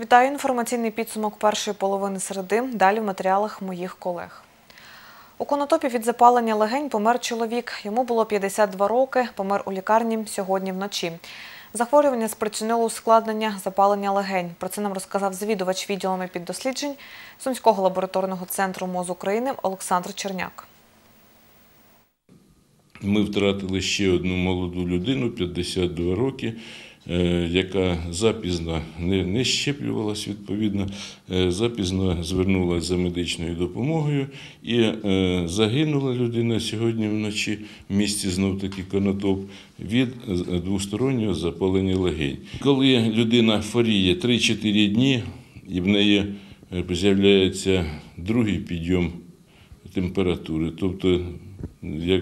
Вітаю інформаційний підсумок першої половини середи. Далі в матеріалах моїх колег. У Конотопі від запалення легень помер чоловік. Йому було 52 роки, помер у лікарні сьогодні вночі. Захворювання спричинило ускладнення запалення легень. Про це нам розказав завідувач відділами піддосліджень Сумського лабораторного центру МОЗ України Олександр Черняк. Ми втратили ще одну молоду людину, 52 роки, яка запізно не, щеплювалась, відповідно, е, запізно звернулася за медичною допомогою і е, загинула людина сьогодні вночі в місті знов-таки Конотоп від е, двостороннього запалення легень. Коли людина хворіє 3-4 дні і в неї е, з'являється другий підйом температури. Тобто,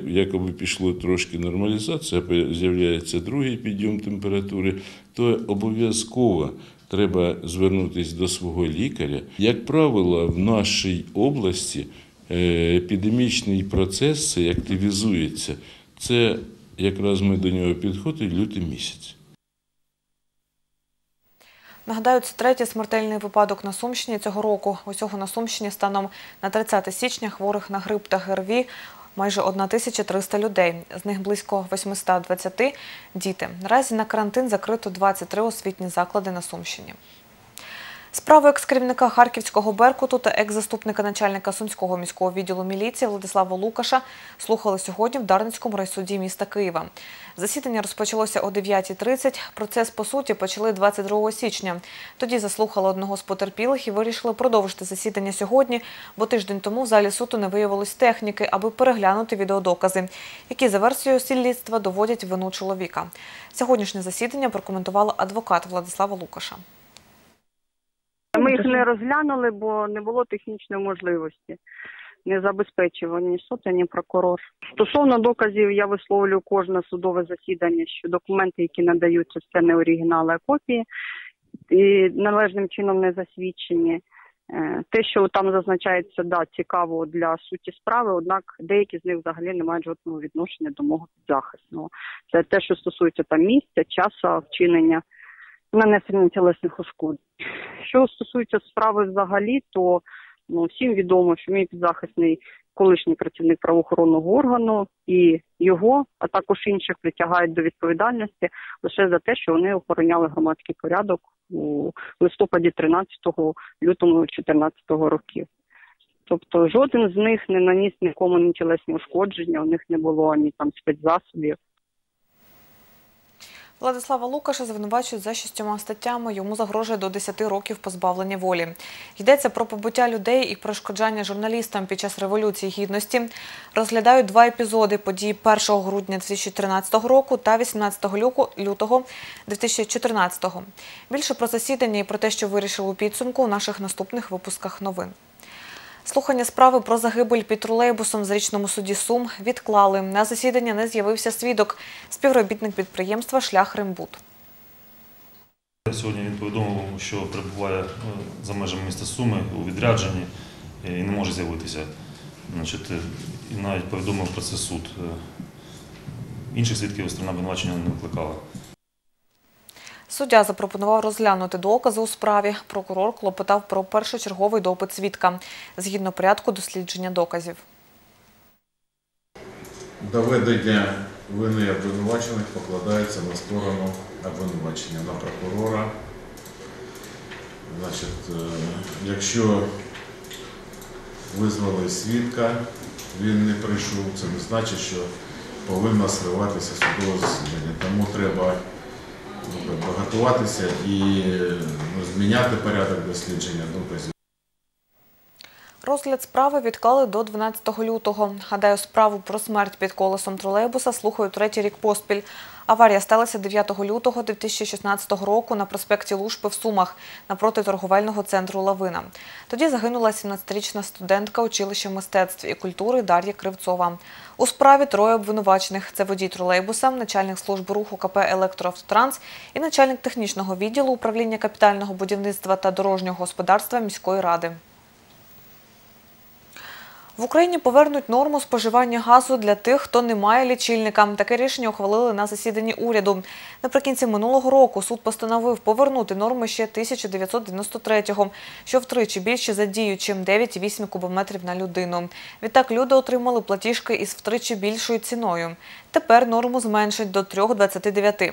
якоби пішло трошки нормалізація, з'являється другий підйом температури, то обов'язково треба звернутися до свого лікаря. Як правило, в нашій області е, епідемічний процес цей активізується. Це якраз ми до нього підходимо лютий місяць. Нагадаю, це третій смертельний випадок на Сумщині цього року. Усього на Сумщині станом на 30 січня хворих на грип та ГРВІ майже 1300 людей. З них близько 820 – діти. Наразі на карантин закрито 23 освітні заклади на Сумщині. Справу екс-керівника Харківського Беркуту та екс-заступника начальника Сумського міського відділу міліції Владислава Лукаша слухали сьогодні в Дарницькому райсуді міста Києва. Засідання розпочалося о 9.30. Процес, по суті, почали 22 січня. Тоді заслухали одного з потерпілих і вирішили продовжити засідання сьогодні, бо тиждень тому в залі суду не виявилось техніки, аби переглянути відеодокази, які за версією слідства доводять вину чоловіка. Сьогоднішнє засідання прокоментувала адвокат Владислава Лукаша. Їх не розглянули, бо не було технічної можливості. Не забезпечував ні суд, ні прокурор. Стосовно доказів, я висловлюю кожне судове засідання, що документи, які надаються, це не оригінали, а копії, і належним чином не засвідчені. Е, Те, що там зазначається, да, цікаво для суті справи, однак деякі з них взагалі не мають жодного відношення до мого підзахисного. Це те, що стосується там місця, часу вчинення нанесення тілесних ушкоджень. Що стосується справи взагалі, то ну, всім відомо, що мій підзахисний колишній працівник правоохоронного органу і його, а також інших притягають до відповідальності лише за те, що вони охороняли громадський порядок у листопаді 13-го, лютому 14-го років. Тобто жоден з них не наніс нікому ні тілесні ушкодження, у них не було ані там спецзасобів. Владислава Лукаша звинувачують за шістьома статтями. Йому загрожує до 10 років позбавлення волі. Йдеться про побиття людей і перешкоджання журналістам під час Революції Гідності. Розглядають два епізоди подій 1 грудня 2013 року та 18 лютого 2014. Більше про засідання і про те, що вирішили у підсумку у наших наступних випусках новин. Слухання справи про загибель під тролейбусом в зрічному суді Сум відклали. На засідання не з'явився свідок, співробітник підприємства «Шлях Римбуд». Сьогодні він повідомив, що перебуває е, за межами міста Суми у відрядженні і не може з'явитися. Значить, е, і навіть повідомив про це суд. Е, Інших свідків сторона обвинувачення не викликала. Суддя запропонував розглянути докази у справі. Прокурор клопотав про першочерговий допит свідка згідно порядку дослідження доказів. Доведення вини обвинувачених покладається на сторону обвинувачення, на прокурора. Значить, е, якщо визвали свідка, він не прийшов, це не значить, що повинно сриватися судове засідання. Тому треба готуватися і ну, зміняти порядок дослідження доказів. Розгляд справи відклали до 12 лютого. Гадаю, справу про смерть під колесом тролейбуса слухають третій рік поспіль. Аварія сталася 9 лютого 2016 року на проспекті Лушпи в Сумах напроти торговельного центру Лавина. Тоді загинула 17-річна студентка училища мистецтв і культури Дар'я Кривцова. У справі троє обвинувачених – це водій тролейбуса, начальник служби руху КП «Електроавтотранс» і начальник технічного відділу управління капітального будівництва та дорожнього господарства міської ради. В Україні повернуть норму споживання газу для тих, хто не має лічильника. Таке рішення ухвалили на засіданні уряду. Наприкінці минулого року суд постановив повернути норми ще 1993-го, що втричі більше за дію, чим 9,8 кубометрів на людину. Відтак люди отримали платіжки із втричі більшою ціною. Тепер норму зменшать до 3,29.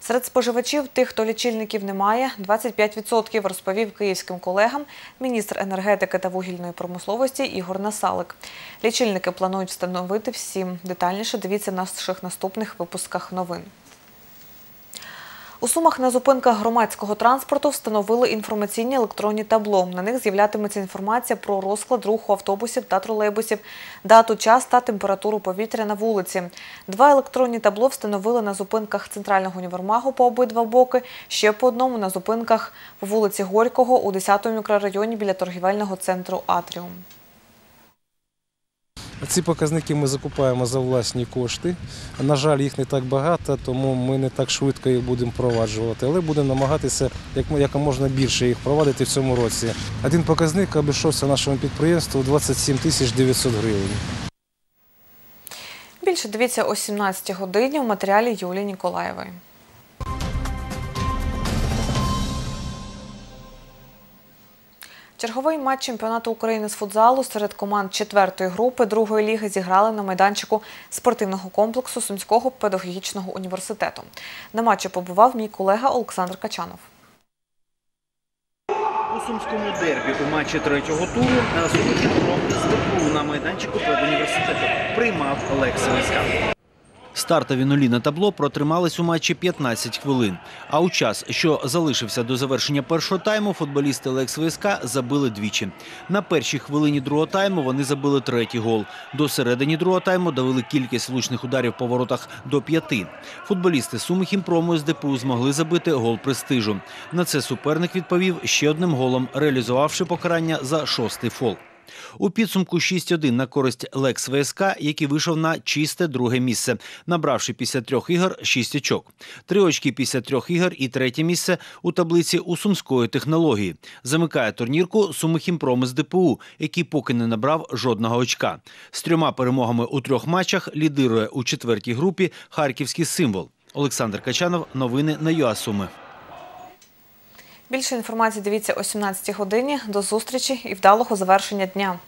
Серед споживачів тих, хто лічильників не має, 25%, розповів київським колегам міністр енергетики та вугільної промисловості Ігор Насалик. Лічильники планують встановити всім. Детальніше дивіться в наших наступних випусках новин. У Сумах на зупинках громадського транспорту встановили інформаційні електронні табло. На них з'являтиметься інформація про розклад руху автобусів та тролейбусів, дату, час та температуру повітря на вулиці. Два електронні табло встановили на зупинках центрального універмагу по обидва боки, ще по одному на зупинках по вулиці Горького у 10-му мікрорайоні біля торгівельного центру Атріум. Ці показники ми закупаємо за власні кошти. На жаль, їх не так багато, тому ми не так швидко їх будемо впроваджувати, але будемо намагатися як якомога більше їх впровадити в цьому році. Один показник обійшовся нашому підприємству 27 тисяч 900 гривень. Більше дивіться о 17 годині у матеріалі Юлії Ніколаєвої. Черговий матч чемпіонату України з футзалу серед команд четвертої групи другої ліги зіграли на майданчику спортивного комплексу Сумського педагогічного університету. На матчі побував мій колега Олександр Качанов. У сумському дербі у матчі третього туру на сьогодні на майданчику педуніверситету приймав Олекса Лиска. Стартові нулі на табло протримались у матчі 15 хвилин. А у час, що залишився до завершення першого тайму, футболісти Лекс ВСК забили двічі. На першій хвилині другого тайму вони забили третій гол. До середини другого тайму довели кількість влучних ударів по воротах до п'яти. Футболісти Суми Хімпрому з ДПУ змогли забити гол престижу. На це суперник відповів ще одним голом, реалізувавши покарання за шостий фол. У підсумку 6-1 на користь Лекс ВСК, який вийшов на чисте друге місце, набравши після трьох ігор 6 очок. Три очки після трьох ігор і третє місце у таблиці у сумської технології. Замикає турнірку Сумихімпром з ДПУ, який поки не набрав жодного очка. З трьома перемогами у трьох матчах лідирує у четвертій групі харківський символ. Олександр Качанов. Новини на ЮАСуми. Більше інформації дивіться о 17 годині. До зустрічі і вдалого завершення дня.